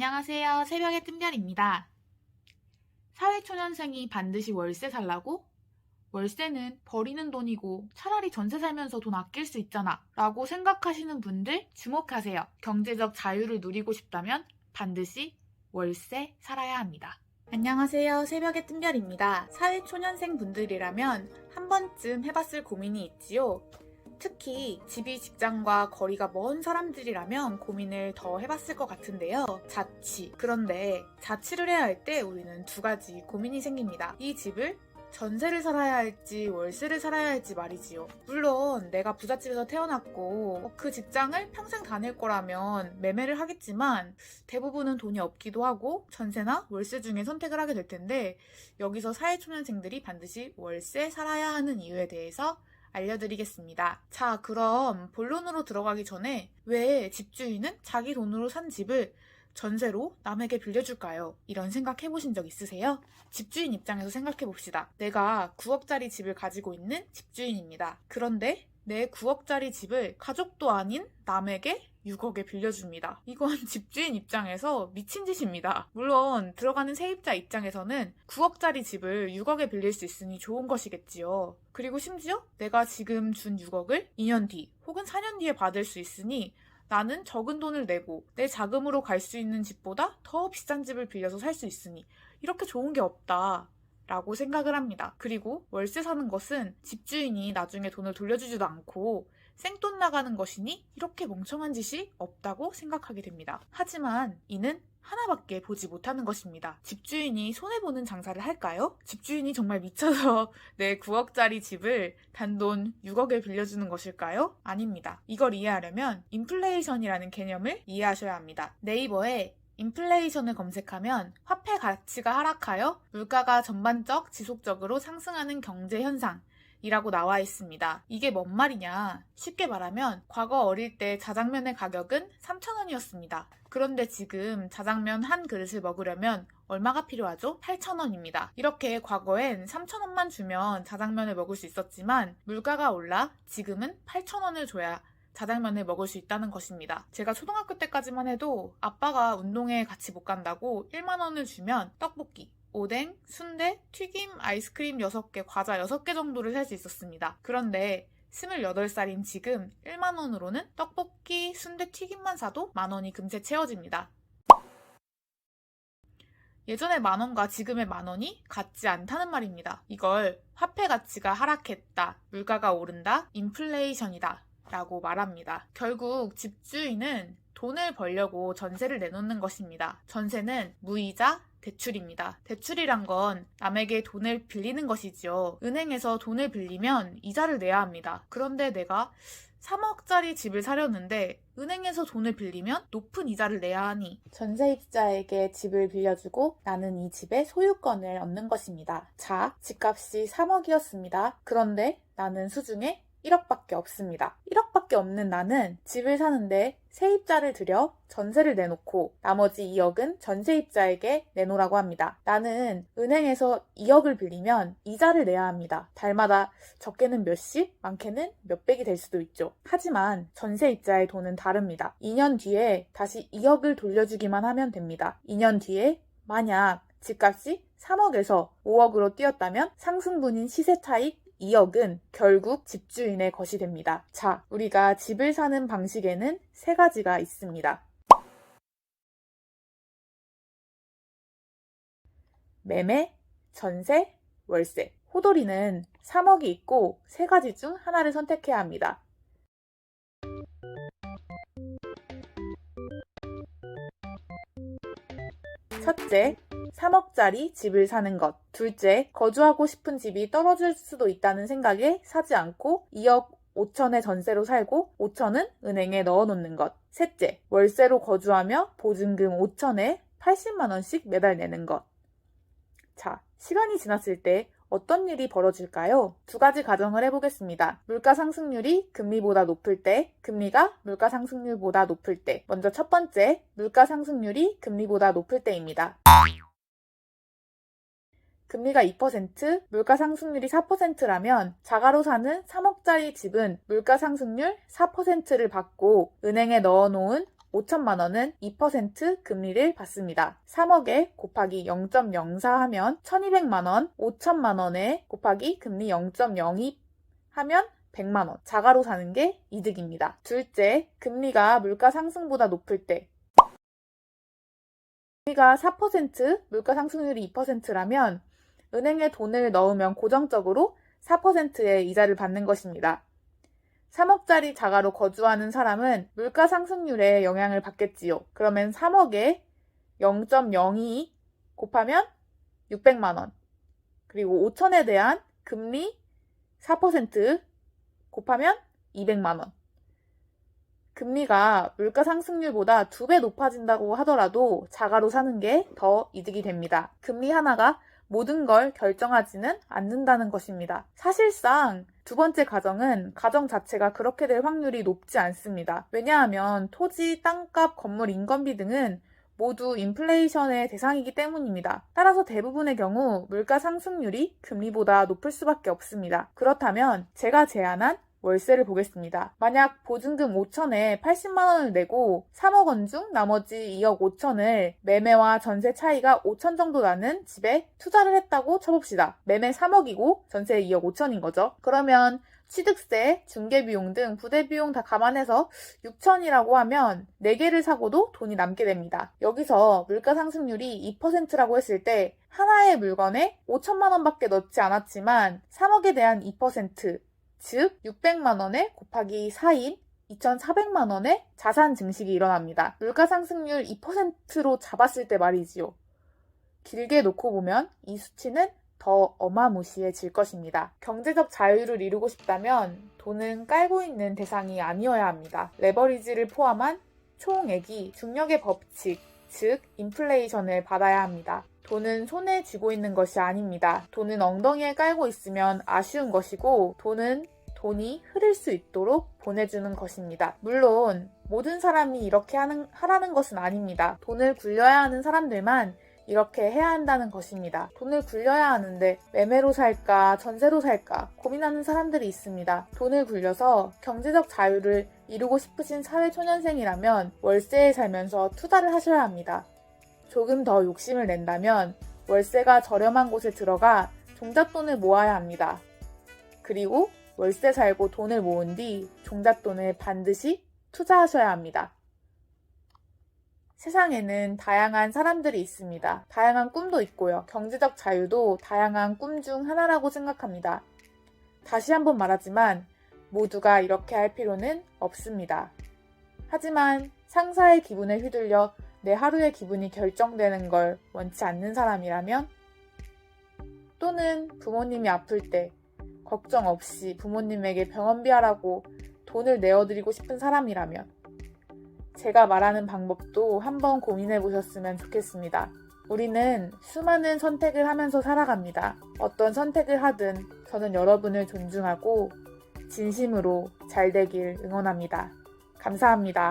안녕하세요. 새벽의 뜸별입니다. 사회초년생이 반드시 월세 살라고? 월세는 버리는 돈이고 차라리 전세 살면서 돈 아낄 수 있잖아. 라고 생각하시는 분들 주목하세요. 경제적 자유를 누리고 싶다면 반드시 월세 살아야 합니다. 안녕하세요. 새벽의 뜸별입니다. 사회초년생 분들이라면 한 번쯤 해봤을 고민이 있지요. 특히 집이 직장과 거리가 먼 사람들이라면 고민을 더 해봤을 것 같은데요. 자취. 그런데 자취를 해야 할 때 우리는 두 가지 고민이 생깁니다. 이 집을 전세를 살아야 할지 월세를 살아야 할지 말이지요. 물론 내가 부잣집에서 태어났고 그 직장을 평생 다닐 거라면 매매를 하겠지만 대부분은 돈이 없기도 하고 전세나 월세 중에 선택을 하게 될 텐데 여기서 사회초년생들이 반드시 월세 살아야 하는 이유에 대해서 알려드리겠습니다. 자, 그럼 본론으로 들어가기 전에 왜 집주인은 자기 돈으로 산 집을 전세로 남에게 빌려줄까요? 이런 생각 해보신 적 있으세요? 집주인 입장에서 생각해 봅시다. 내가 9억짜리 집을 가지고 있는 집주인입니다. 그런데 내 9억짜리 집을 가족도 아닌 남에게 6억에 빌려줍니다. 이건 집주인 입장에서 미친 짓입니다. 물론 들어가는 세입자 입장에서는 9억짜리 집을 6억에 빌릴 수 있으니 좋은 것이겠지요. 그리고 심지어 내가 지금 준 6억을 2년 뒤 혹은 4년 뒤에 받을 수 있으니 나는 적은 돈을 내고 내 자금으로 갈 수 있는 집보다 더 비싼 집을 빌려서 살 수 있으니 이렇게 좋은 게 없다. 라고 생각을 합니다. 그리고 월세 사는 것은 집주인이 나중에 돈을 돌려주지도 않고 생돈 나가는 것이니 이렇게 멍청한 짓이 없다고 생각하게 됩니다. 하지만 이는 하나밖에 보지 못하는 것입니다. 집주인이 손해보는 장사를 할까요? 집주인이 정말 미쳐서 내 9억짜리 집을 단돈 6억에 빌려주는 것일까요? 아닙니다. 이걸 이해하려면 인플레이션이라는 개념을 이해하셔야 합니다. 네이버에 인플레이션을 검색하면 화폐 가치가 하락하여 물가가 전반적 지속적으로 상승하는 경제 현상 이라고 나와 있습니다. 이게 뭔 말이냐? 쉽게 말하면 과거 어릴 때 자장면의 가격은 3,000원이었습니다. 그런데 지금 자장면 한 그릇을 먹으려면 얼마가 필요하죠? 8,000원입니다. 이렇게 과거엔 3,000원만 주면 자장면을 먹을 수 있었지만 물가가 올라 지금은 8,000원을 줘야 자장면을 먹을 수 있다는 것입니다. 제가 초등학교 때까지만 해도 아빠가 운동회 같이 못 간다고 1만 원을 주면 떡볶이, 오뎅, 순대, 튀김, 아이스크림 6개, 과자 6개 정도를 살 수 있었습니다. 그런데 28살인 지금 1만원으로는 떡볶이, 순대, 튀김만 사도 만원이 금세 채워집니다. 예전의 만원과 지금의 만원이 같지 않다는 말입니다. 이걸 화폐 가치가 하락했다, 물가가 오른다, 인플레이션이다 라고 말합니다. 결국 집주인은 돈을 벌려고 전세를 내놓는 것입니다. 전세는 무이자 대출입니다. 대출이란 건 남에게 돈을 빌리는 것이지요. 은행에서 돈을 빌리면 이자를 내야 합니다. 그런데 내가 3억짜리 집을 사려는데 은행에서 돈을 빌리면 높은 이자를 내야 하니 전세입자에게 집을 빌려주고 나는 이 집의 소유권을 얻는 것입니다. 자, 집값이 3억이었습니다. 그런데 나는 수중에 1억밖에 없습니다. 1억밖에 없는 나는 집을 사는데 세입자를 들여 전세를 내놓고 나머지 2억은 전세입자에게 내놓으라고 합니다. 나는 은행에서 2억을 빌리면 이자를 내야 합니다. 달마다 적게는 몇십, 많게는 몇백이 될 수도 있죠. 하지만 전세입자의 돈은 다릅니다. 2년 뒤에 다시 2억을 돌려주기만 하면 됩니다. 2년 뒤에 만약 집값이 3억에서 5억으로 뛰었다면 상승분인 시세 차익 2억은 결국 집주인의 것이 됩니다. 자, 우리가 집을 사는 방식에는 세 가지가 있습니다. 매매, 전세, 월세. 호돌이는 3억이 있고 세 가지 중 하나를 선택해야 합니다. 첫째, 3억짜리 집을 사는 것. 둘째, 거주하고 싶은 집이 떨어질 수도 있다는 생각에 사지 않고 2억 5천의 전세로 살고 5천은 은행에 넣어 놓는 것. 셋째, 월세로 거주하며 보증금 5천에 80만원씩 매달 내는 것. 자, 시간이 지났을 때 어떤 일이 벌어질까요? 두 가지 가정을 해보겠습니다. 물가 상승률이 금리보다 높을 때, 금리가 물가 상승률보다 높을 때. 먼저 첫 번째, 물가 상승률이 금리보다 높을 때입니다. 금리가 2%, 물가 상승률이 4%라면 자가로 사는 3억짜리 집은 물가 상승률 4%를 받고 은행에 넣어 놓은 5천만 원은 2% 금리를 받습니다. 3억에 곱하기 0.04 하면 1200만 원, 5천만 원에 곱하기 금리 0.02 하면 100만 원. 자가로 사는 게 이득입니다. 둘째, 금리가 물가 상승보다 높을 때 금리가 4%, 물가 상승률이 2%라면 은행에 돈을 넣으면 고정적으로 4%의 이자를 받는 것입니다. 3억짜리 자가로 거주하는 사람은 물가 상승률에 영향을 받겠지요. 그러면 3억에 0.02 곱하면 600만원. 그리고 5천에 대한 금리 4% 곱하면 200만원. 금리가 물가 상승률보다 두 배 높아진다고 하더라도 자가로 사는 게 더 이득이 됩니다. 금리 하나가 모든 걸 결정하지는 않는다는 것입니다. 사실상 두 번째 가정은 가정 자체가 그렇게 될 확률이 높지 않습니다. 왜냐하면 토지, 땅값, 건물 인건비 등은 모두 인플레이션의 대상이기 때문입니다. 따라서 대부분의 경우 물가 상승률이 금리보다 높을 수밖에 없습니다. 그렇다면 제가 제안한 월세를 보겠습니다. 만약 보증금 5천에 80만 원을 내고 3억 원 중 나머지 2억 5천을 매매와 전세 차이가 5천 정도 나는 집에 투자를 했다고 쳐봅시다. 매매 3억이고 전세 2억 5천인 거죠. 그러면 취득세, 중개비용 등 부대비용 다 감안해서 6천이라고 하면 4개를 사고도 돈이 남게 됩니다. 여기서 물가 상승률이 2%라고 했을 때 하나의 물건에 5천만 원밖에 넣지 않았지만 3억에 대한 2%, 즉 600만 원에 곱하기 4인 2,400만 원의 자산 증식이 일어납니다. 물가 상승률 2%로 잡았을 때 말이지요. 길게 놓고 보면 이 수치는 더 어마무시해질 것입니다. 경제적 자유를 이루고 싶다면 돈은 깔고 있는 대상이 아니어야 합니다. 레버리지를 포함한 총액이 중력의 법칙, 즉 인플레이션을 받아야 합니다. 돈은 손에 쥐고 있는 것이 아닙니다. 돈은 엉덩이에 깔고 있으면 아쉬운 것이고 돈은 돈이 흐를 수 있도록 보내주는 것입니다. 물론 모든 사람이 이렇게 하는, 하라는 것은 아닙니다. 돈을 굴려야 하는 사람들만 이렇게 해야 한다는 것입니다. 돈을 굴려야 하는데 매매로 살까 전세로 살까 고민하는 사람들이 있습니다. 돈을 굴려서 경제적 자유를 이루고 싶으신 사회초년생이라면 월세에 살면서 투자를 하셔야 합니다. 조금 더 욕심을 낸다면 월세가 저렴한 곳에 들어가 종잣돈을 모아야 합니다. 그리고 월세 살고 돈을 모은 뒤 종잣돈을 반드시 투자하셔야 합니다. 세상에는 다양한 사람들이 있습니다. 다양한 꿈도 있고요. 경제적 자유도 다양한 꿈 중 하나라고 생각합니다. 다시 한번 말하지만 모두가 이렇게 할 필요는 없습니다. 하지만 상사의 기분에 휘둘려 내 하루의 기분이 결정되는 걸 원치 않는 사람이라면 또는 부모님이 아플 때 걱정 없이 부모님에게 병원비 하라고 돈을 내어드리고 싶은 사람이라면 제가 말하는 방법도 한번 고민해 보셨으면 좋겠습니다. 우리는 수많은 선택을 하면서 살아갑니다. 어떤 선택을 하든 저는 여러분을 존중하고 진심으로 잘 되길 응원합니다. 감사합니다.